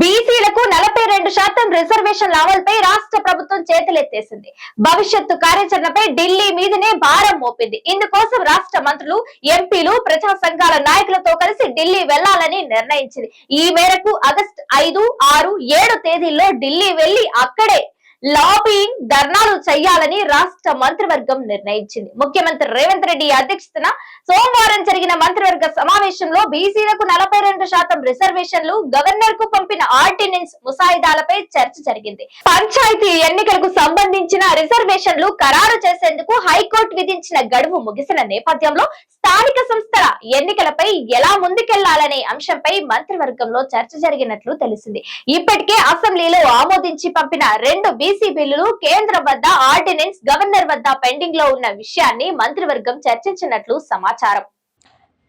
బీసీలకు నలభై రెండు శాతం రిజర్వేషన్ అమలుపై రాష్ట్ర ప్రభుత్వం చేతులెత్తేసింది. భవిష్యత్తు కార్యాచరణపై ఢిల్లీ మీదనే భారం మోపింది. ఇందుకోసం రాష్ట్ర మంత్రులు ఎంపీలు ప్రజా సంఘాల నాయకులతో కలిసి ఢిల్లీ వెళ్ళాలని నిర్ణయించింది. ఈ మేరకు ఆగస్టు ఐదు ఆరు ఏడు తేదీల్లో ఢిల్లీ వెళ్ళి అక్కడే లాబింగ్ ధర్నాలు చేయాలని రాష్ట్ర మంత్రివర్గం నిర్ణయించింది. ముఖ్యమంత్రి రేవంత్ రెడ్డి అధ్యక్షతన సోమవారం జరిగిన మంత్రివర్గ సమావేశంలో బీసీలకు నలభై రెండు శాతం రిజర్వేషన్లు గవర్నర్కు పంపిన ఆర్డినెన్స్ ముసాయిదాలపై చర్చ జరిగింది. పంచాయతీ ఎన్నికలకు సంబంధించిన రిజర్వేషన్లు ఖరారు చేసేందుకు హైకోర్టు విధించిన గడువు ముగిసిన నేపథ్యంలో స్థానిక సంస్థల ఎన్నికలపై ఎలా ముందుకెళ్ళాలనే అంశంపై మంత్రివర్గంలో చర్చ జరిగినట్లు తెలిసింది. ఇప్పటికే అసెంబ్లీలో ఆమోదించి పంపిన రెండు బీసీ బిల్లులు కేంద్రం వద్ద ఆర్డినెన్స్ గవర్నర్ వద్ద పెండింగ్లో ఉన్న విషయాన్ని మంత్రివర్గం చర్చించినట్లు సమాచారం.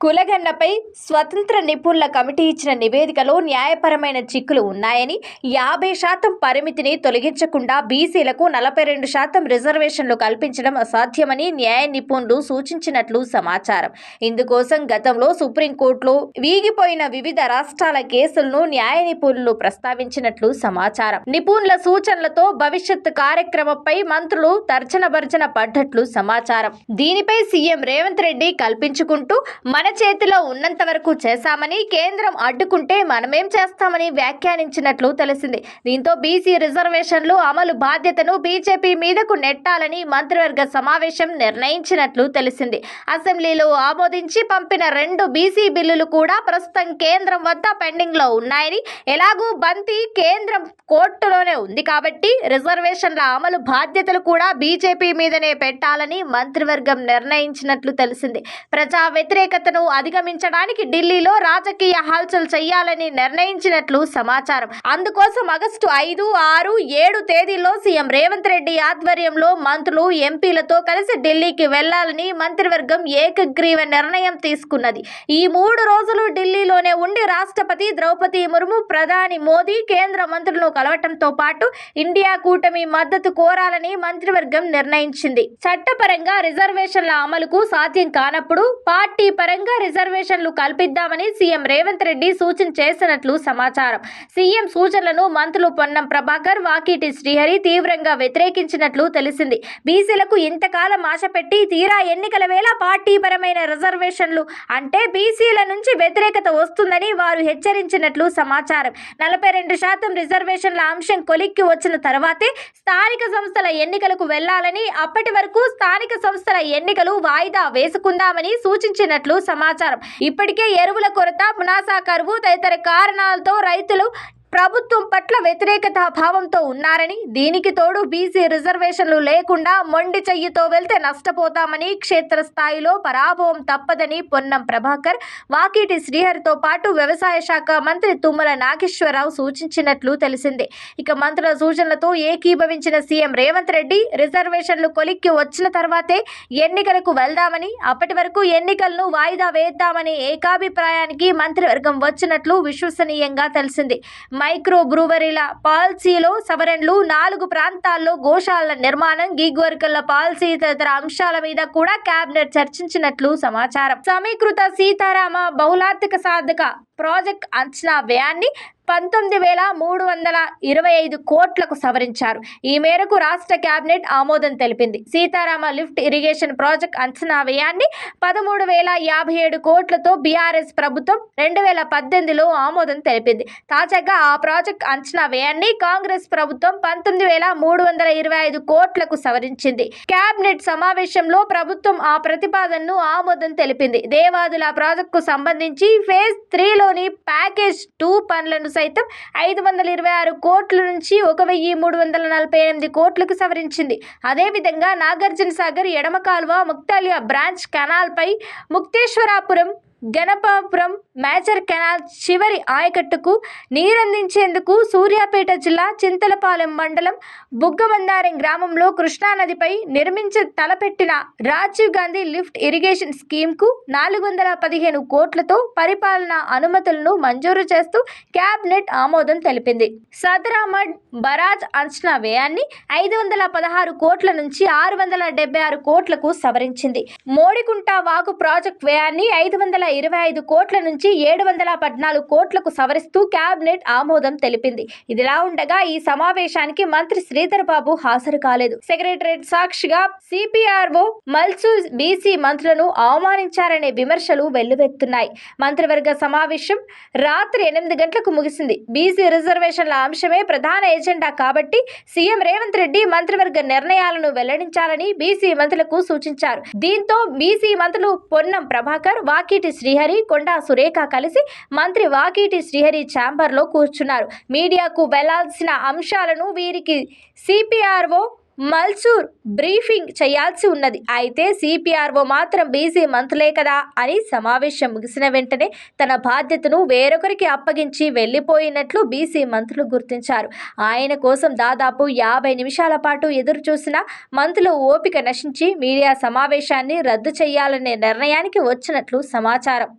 కులగన్నపై స్వతంత్ర నిపుణుల కమిటీ ఇచ్చిన నివేదికలో న్యాయపరమైన చిక్కులు ఉన్నాయని యాభై శాతం పరిమితిని తొలగించకుండా బీసీలకు నలభై రెండు శాతం రిజర్వేషన్లు కల్పించడం అసాధ్యమని న్యాయ నిపుణులు సూచించినట్లు సమాచారం. ఇందుకోసం గతంలో సుప్రీంకోర్టులో వీగిపోయిన వివిధ రాష్ట్రాల కేసులను న్యాయ నిపుణులు ప్రస్తావించినట్లు సమాచారం. నిపుణుల సూచనలతో భవిష్యత్ కార్యక్రమంపై మంత్రులు తర్జన భర్జన పడ్డట్లు సమాచారం. దీనిపై సీఎం రేవంత్ రెడ్డి కల్పించుకుంటూ మన చేతిలో ఉన్నంత వరకు చేశామని కేంద్రం అడ్డుకుంటే మనమేం చేస్తామని వ్యాఖ్యానించినట్లు తెలిసింది. దీంతో బీసీ రిజర్వేషన్లు అమలు బాధ్యతను బీజేపీ మీదకు నెట్టాలని మంత్రివర్గ సమావేశం నిర్ణయించినట్లు తెలిసింది. అసెంబ్లీలో ఆమోదించి పంపిన రెండు బీసీ బిల్లులు కూడా ప్రస్తుతం కేంద్రం వద్ద పెండింగ్లో ఉన్నాయని ఎలాగూ బంతి కేంద్రం కోర్టులోనే ఉంది కాబట్టి రిజర్వేషన్ల అమలు బాధ్యతలు కూడా బీజేపీ మీదనే పెట్టాలని మంత్రివర్గం నిర్ణయించినట్లు తెలిసింది. ప్రజా వ్యతిరేకత వ్యతిరేకతను అధిగమించడానికి ఢిల్లీలో రాజకీయ హల్చల్ చేయాలని నిర్ణయించినట్లు సమాచారం. అందుకోసం ఆగస్టు ఐదు ఆరు ఏడు తేదీల్లో సీఎం రేవంత్ రెడ్డి ఆధ్వర్యంలో మంత్రులు ఎంపీలతో కలిసి ఢిల్లీకి వెళ్ళాలని మంత్రివర్గం ఏకగ్రీవ నిర్ణయం తీసుకున్నది. ఈ మూడు రోజులు ఢిల్లీలోనే ఉండి రాష్ట్రపతి ద్రౌపది ముర్ము ప్రధాని మోదీ కేంద్ర మంత్రులను కలవటంతో పాటు ఇండియా కూటమి మద్దతు కోరాలని మంత్రివర్గం నిర్ణయించింది. చట్టపరంగా రిజర్వేషన్ల అమలుకు సాధ్యం కానప్పుడు పార్టీ పరంగా రిజర్వేషన్లు కల్పిద్దామని సీఎం రేవంత్ రెడ్డి సూచన చేసినట్లు సమాచారం. సీఎం సూచనలను మంత్రులు పొన్నం ప్రభాకర్ వాకిటి శ్రీహరి తీవ్రంగా వ్యతిరేకించినట్లు తెలిసింది. బీసీలకు ఇంతకాలం ఆశ పెట్టి తీరా ఎన్నికల వేళ పార్టీపరమైన రిజర్వేషన్లు అంటే బీసీల నుంచి వ్యతిరేకత వస్తుందని వారు హెచ్చరించినట్లు సమాచారం. నలభై రెండు శాతం రిజర్వేషన్ల అంశం కొలిక్కి వచ్చిన తర్వాతే స్థానిక సంస్థల ఎన్నికలకు వెళ్ళాలని అప్పటి వరకు స్థానిక సంస్థల ఎన్నికలు వాయిదా వేసుకుందామని సూచించినట్లు సమాచారం. ఇప్పటికే ఎరువుల కొరత మునాసా కరువు తదితర కారణాలతో రైతులు ప్రభుత్వం పట్ల వ్యతిరేకత భావంతో ఉన్నారని దీనికి తోడు బీసీ రిజర్వేషన్లు లేకుండా మొండి చెయ్యితో వెళ్తే నష్టపోతామని క్షేత్రస్థాయిలో పరాభవం తప్పదని పొన్నం ప్రభాకర్ వాకిటి శ్రీహరితో పాటు వ్యవసాయ శాఖ మంత్రి తుమ్మల నాగేశ్వరరావు సూచించినట్లు తెలిసింది. ఇక మంత్రుల సూచనలతో ఏకీభవించిన సీఎం రేవంత్ రెడ్డి రిజర్వేషన్లు కొలిక్కి వచ్చిన తర్వాతే ఎన్నికలకు వెళ్దామని అప్పటి వరకు ఎన్నికలను వాయిదా వేద్దామని ఏకాభిప్రాయానికి మంత్రివర్గం వచ్చినట్లు విశ్వసనీయంగా తెలిసింది. మైక్రో బ్రూవరీల పాలసీలో సవరణలు నాలుగు ప్రాంతాల్లో గోశాల నిర్మాణం గిగ్ వర్కర్ల పాలసీ తదితర అంశాల మీద కూడా కేబినెట్ చర్చించినట్లు సమాచారం. సమీకృత సీతారామ బహుళార్థిక సాధక ప్రాజెక్ట్ అంచనా వ్యయాన్ని పంతొమ్మిది వేల మూడు వందల ఇరవై ఐదు కోట్లకు సవరించారు. ఈ మేరకు రాష్ట్ర కేబినెట్ ఆమోదం తెలిపింది. సీతారామ లిఫ్ట్ ఇరిగేషన్ ప్రాజెక్ట్ అంచనా వ్యయాన్ని పదమూడు వేల యాభై ఏడు కోట్లతో బీఆర్ఎస్ ప్రభుత్వం రెండు వేల పద్దెనిమిదిలో ఆమోదం తెలిపింది. తాజాగా ఆ ప్రాజెక్ట్ అంచనా వ్యయాన్ని కాంగ్రెస్ ప్రభుత్వం పంతొమ్మిది వేల మూడు వందల ఇరవై ఐదు కోట్లకు సవరించింది. కేబినెట్ సమావేశంలో ప్రభుత్వం ఆ ప్రతిపాదనను ఆమోదం తెలిపింది. దేవాదుల ప్రాజెక్టుకు సంబంధించి ఫేజ్ త్రీలోని ప్యాకేజ్ టూ పనులను సైతం ఐదు వందల ఇరవై ఆరు కోట్ల నుంచి ఒక వెయ్యి మూడు వందల నలభై ఎనిమిది కోట్లకు సవరించింది. అదేవిధంగా నాగార్జున సాగర్ ఎడమ కాల్వ ముక్తాలియా బ్రాంచ్ కెనాల్పై ముక్తేశ్వరాపురం గణపాపురం మేజర్ కెనాల్ చివరి ఆయకట్టుకు నీరందించేందుకు సూర్యాపేట జిల్లా చింతలపాలెం మండలం బుగ్గమందారం గ్రామంలో కృష్ణానదిపై నిర్మించ తలపెట్టిన రాజీవ్ గాంధీ లిఫ్ట్ ఇరిగేషన్ స్కీమ్కు నాలుగు వందల పదిహేను కోట్లతో పరిపాలనా అనుమతులను మంజూరు చేస్తూ క్యాబినెట్ ఆమోదం తెలిపింది. సదరామడ్ బరాజ్ అంచనా వ్యయాన్ని ఐదు వందల పదహారు కోట్ల నుంచి ఆరు వందల డెబ్బై ఆరు కోట్లకు సవరించింది. మోడికుంట వాగు ప్రాజెక్ట్ వ్యయాన్ని ఐదు వందల ఇరవై ఐదు కోట్ల నుంచి ఏడు వందల పద్నాలుగు కోట్లకు సవరిస్తూ కేబినెట్ ఆమోదం తెలిపింది. ఇదిలా ఉండగా ఈ సమావేశానికి మంత్రి శ్రీధర్ బాబు హాజరు కాలేదు. సెక్రటరేట్ సాక్షిగా సిపిఆర్ఓ మల్సు బీసీ మంత్రులను అవమానించారనే విమర్శలు వెల్లువెత్తున్నాయి. మంత్రివర్గ సమావేశం రాత్రి ఎనిమిది గంటలకు ముగిసింది. బీసీ రిజర్వేషన్ల అంశమే ప్రధాన ఎజెండా కాబట్టి సీఎం రేవంత్ రెడ్డి మంత్రివర్గ నిర్ణయాలను వెల్లడించాలని బీసీ మంత్రులకు సూచించారు. దీంతో బీసీ మంత్రులు పొన్నం ప్రభాకర్ వాకిటి శ్రీహరి కొండా సురేఖ కలిసి మంత్రి వాకిటి శ్రీహరి ఛాంబర్లో కూర్చున్నారు. మీడియాకు వెళ్ళాల్సిన అంశాలను వీరికి సిపిఆర్ఓ మల్సూర్ బ్రీఫింగ్ చేయాల్సి ఉన్నది. అయితే సిపిఆర్ఓ మాత్రం బీసీ మంత్రులే కదా అని సమావేశం ముగిసిన వెంటనే తన బాధ్యతను వేరొకరికి అప్పగించి వెళ్ళిపోయినట్లు బీసీ మంత్రులు గుర్తించారు. ఆయన కోసం దాదాపు యాభై నిమిషాల పాటు ఎదురు చూసిన మంత్రులు ఓపిక నశించి మీడియా సమావేశాన్ని రద్దు చేయాలనే నిర్ణయానికి వచ్చినట్లు సమాచారం.